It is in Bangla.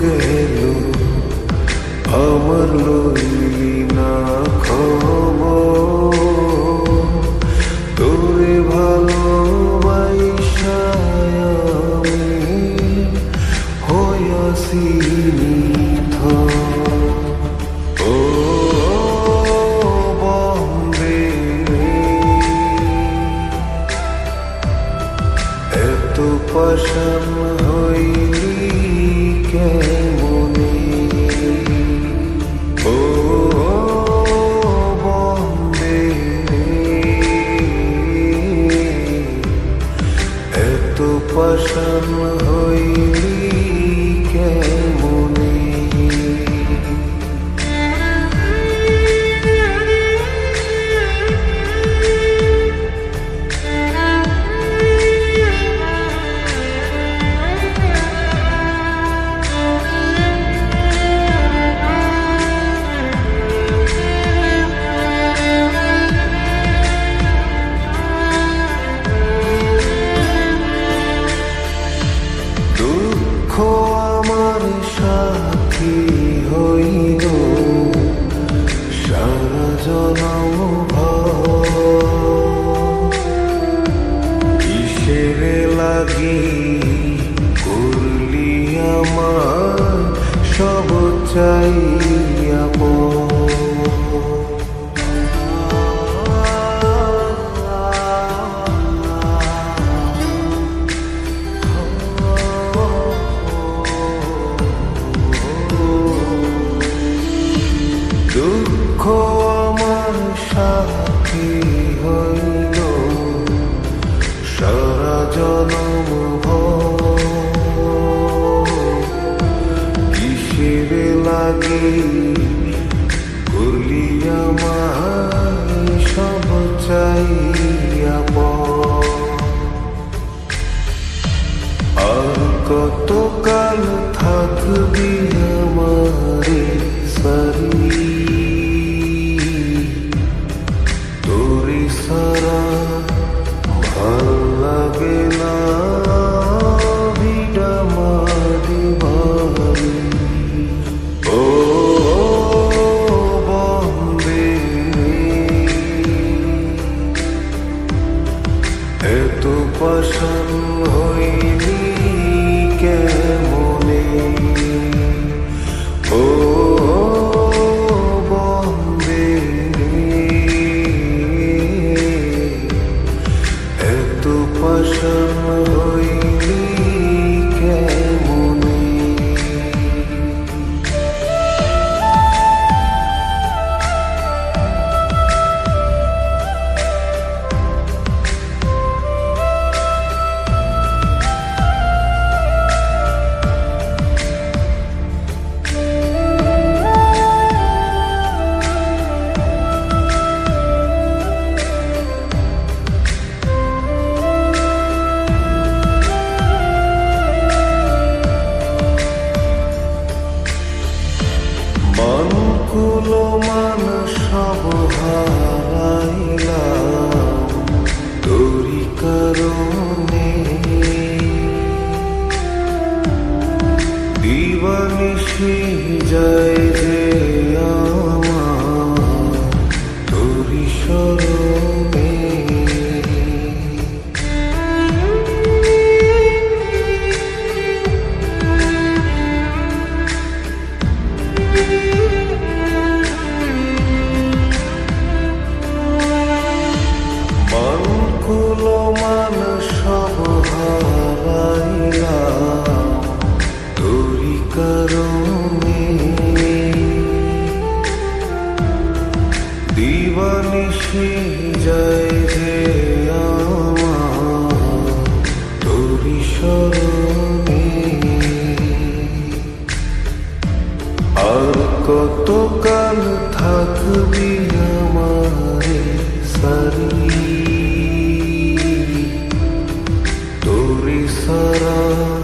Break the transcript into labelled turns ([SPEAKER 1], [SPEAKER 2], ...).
[SPEAKER 1] গেল আমার লইলি না খব তোরে ভালো আমি হয়াসি নিথ। এত পশন হইলি que হই সকল মান সব হারাইলাম। তোরি কারণে। দিবানি সেই যায় যায় যে তোরি স্মরণে আর কতকাল থাকবি আমার সারি? তোরি সারা